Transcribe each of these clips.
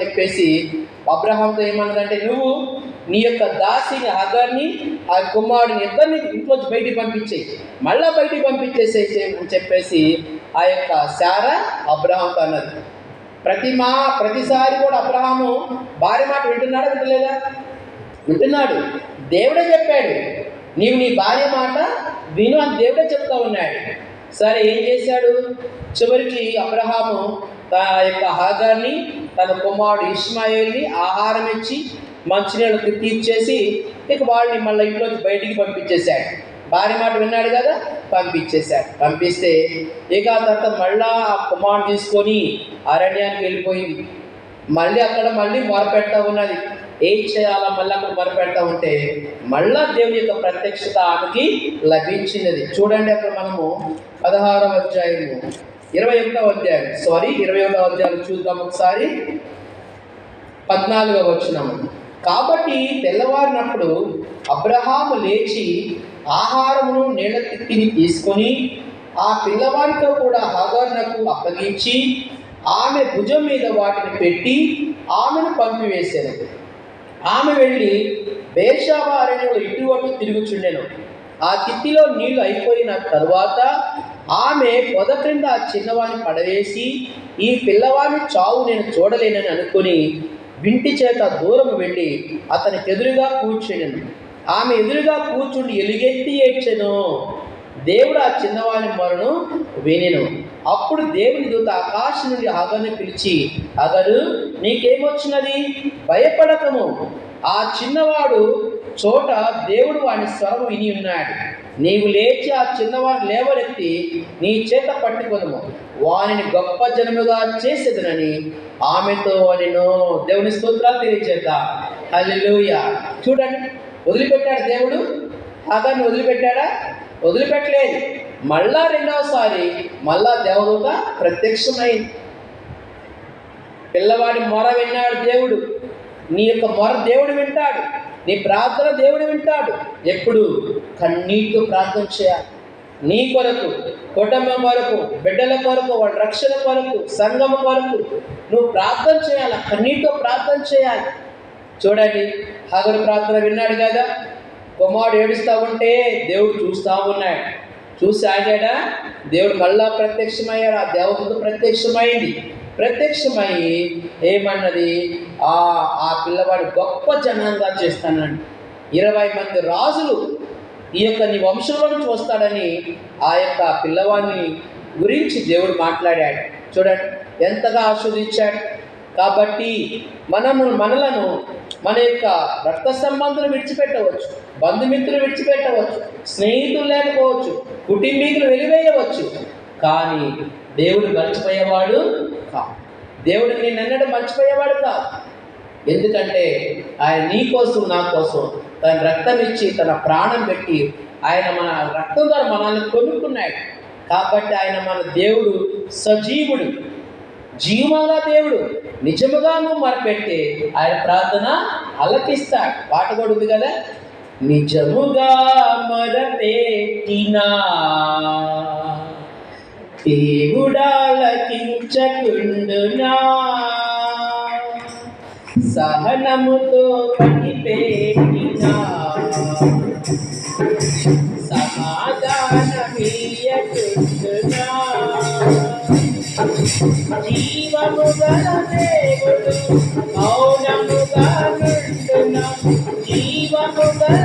చెప్పేసి అబ్రహాంతో ఏమన్నదంటే నువ్వు నీ యొక్క దాసిని హగాన్ని ఆ కుమారుడిని ఇద్దరిని ఇంట్లోంచి బయటికి పంపించేయి. మళ్ళా బయటికి పంపించేసేసి అని చెప్పేసి ఆ యొక్క శార అబ్రహాంతో అన్నది. ప్రతి మా ప్రతిసారి కూడా అబ్రహాము భార్య మాట వింటున్నాడా వింటలేదా వింటున్నాడు. దేవుడే చెప్పాడు నీవు నీ భార్య మాట విను అని దేవుడే చెప్తా ఉన్నాడు. సరే ఏం చేశాడు? చివరికి అబ్రహాము తన యొక్క హాగాన్ని తన కుమారుడు ఇస్మాయిల్ని ఆహారం ఇచ్చి మంచినీళ్ళకి తీర్చేసి ఇక వాళ్ళని మళ్ళీ ఇంట్లోకి బయటికి పంపించేశాడు. భార్య మాట విన్నాడు కదా? పంపించేశాడు. పంపిస్తే ఇక తర్వాత మళ్ళా ఆ కుమారుడు తీసుకొని అరణ్యానికి వెళ్ళిపోయింది. మళ్ళీ అక్కడ మళ్ళీ మొరపెడతా ఉన్నది. ఏం చేయాలా మళ్ళీ అక్కడ మొరపెడతా ఉంటే మళ్ళా దేవుని యొక్క ప్రత్యక్షత ఆమెకి లభించినది. చూడండి అక్కడ మనము పదహారవ అధ్యాయము. ఇరవై ఒకటో అధ్యాయం. సారీ ఇరవై ఒకటో అధ్యాయం చూద్దాం ఒకసారి. పద్నాలుగో వచ్చినాము కాబట్టి తెల్లవారినప్పుడు అబ్రహాము లేచి ఆహారమును నీళ్ళ తిత్తిని తీసుకొని ఆ పిల్లవాడితో కూడా హాగర్నకు అప్పగించి ఆమె భుజం మీద వాటిని పెట్టి ఆమెను పంపివేశాను. ఆమె వెళ్ళి బేషాబా ఇటువంటి తిరుగుచుండెను. ఆ తిత్తిలో నీళ్ళు అయిపోయిన తర్వాత ఆమె పొద క్రింద ఆ చిన్నవాడిని పడవేసి ఈ పిల్లవాడిని చావు నేను చూడలేనని అనుకుని వింటి చేత దూరం వెళ్ళి అతనికి ఎదురుగా కూర్చుని ఆమె ఎదురుగా కూర్చుండి ఎలుగెత్తి ఏడ్చెను. దేవుడు ఆ చిన్నవాని మరణం వినెను. అప్పుడు దేవుని దూత ఆకాశం నుండి అగను పిలిచి అగరు నీకేమొచ్చినది? భయపడకము. ఆ చిన్నవాడు చోట దేవుడు వాని స్వరం విని ఉన్నాడు. నీవు లేచి ఆ చిన్నవాడు లేవలెత్తి నీ చేత పట్టుకొనుము. వానిని గొప్ప జనముగా చేసేదనని ఆమెతో నేను దేవుని స్తోత్రాలు తెలియజేద్దాం హల్లెలూయా. చూడండి వదిలిపెట్టాడు దేవుడు. అతన్ని వదిలిపెట్టాడా? వదిలిపెట్టలేదు. మళ్ళా రెండవసారి మళ్ళా దేవదూత ప్రత్యక్షమైంది పిల్లవాడి మొర విన్నాడు దేవుడు. నీ యొక్క మొర దేవుడు వింటాడు. నీ ప్రార్థన దేవుడు వింటాడు. ఎప్పుడు? కన్నీటితో ప్రార్థన చేయాలి. నీ కొరకు కుటుంబం కొరకు బిడ్డల కొరకు వాడి రక్షణ కొరకు సంఘం కొరకు నువ్వు ప్రార్థన చేయాలి. కన్నీటితో ప్రార్థన చేయాలి. చూడండి హగరు ప్రార్థన విన్నాడు కదా? కుమారుడు ఏడుస్తూ ఉంటే దేవుడు చూస్తూ ఉన్నాడు. చూసి ఆగాడా? దేవుడు మళ్ళా ప్రత్యక్షమయ్యాడు. ఆ దేవతతో ప్రత్యక్షమైంది. ప్రత్యక్షమై ఏమన్నది? ఆ ఆ పిల్లవాడు గొప్ప జనంగా చేస్తానండి. ఇరవై మంది రాజులు ఈ యొక్క నీ వంశంలో నుంచి వస్తాడని ఆ యొక్క పిల్లవాడిని గురించి దేవుడు మాట్లాడాడు. చూడండి ఎంతగా ఆస్వాదించాడు కాబట్టి మనము మనలను మన యొక్క రక్త సంబంధులు విడిచిపెట్టవచ్చు బంధుమిత్రులు విడిచిపెట్టవచ్చు స్నేహితులు లేకపోవచ్చు కుటుంబీకులు వెలివేయవచ్చు. కానీ దేవుడు మర్చిపోయేవాడు కాదు దేవుడు ఎన్నడూ మర్చిపోయేవాడు కాదు ఎందుకంటే ఆయన నీ కోసం నా కోసం తన రక్తం ఇచ్చి తన ప్రాణం పెట్టి ఆయన మన రక్తం ద్వారా మనల్ని కొనుక్కున్నాడు. కాబట్టి ఆయన మన దేవుడు సజీవుడు. జీవముగా దేవుడు. నిజముగా నువ్వు మరపెట్టి ఆయన ప్రార్థన అలకిస్తాడు పాట కూడా ఉంది కదా? నిజముగా మరపెట్టినా. దేవుడాలకించకుండునా? సహనముతో పనిపెట్టినా? సమాధానమీయకుండునా జీవము గల దేవుడు మౌనముగా నుండున? జీవము గల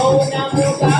Oh, now,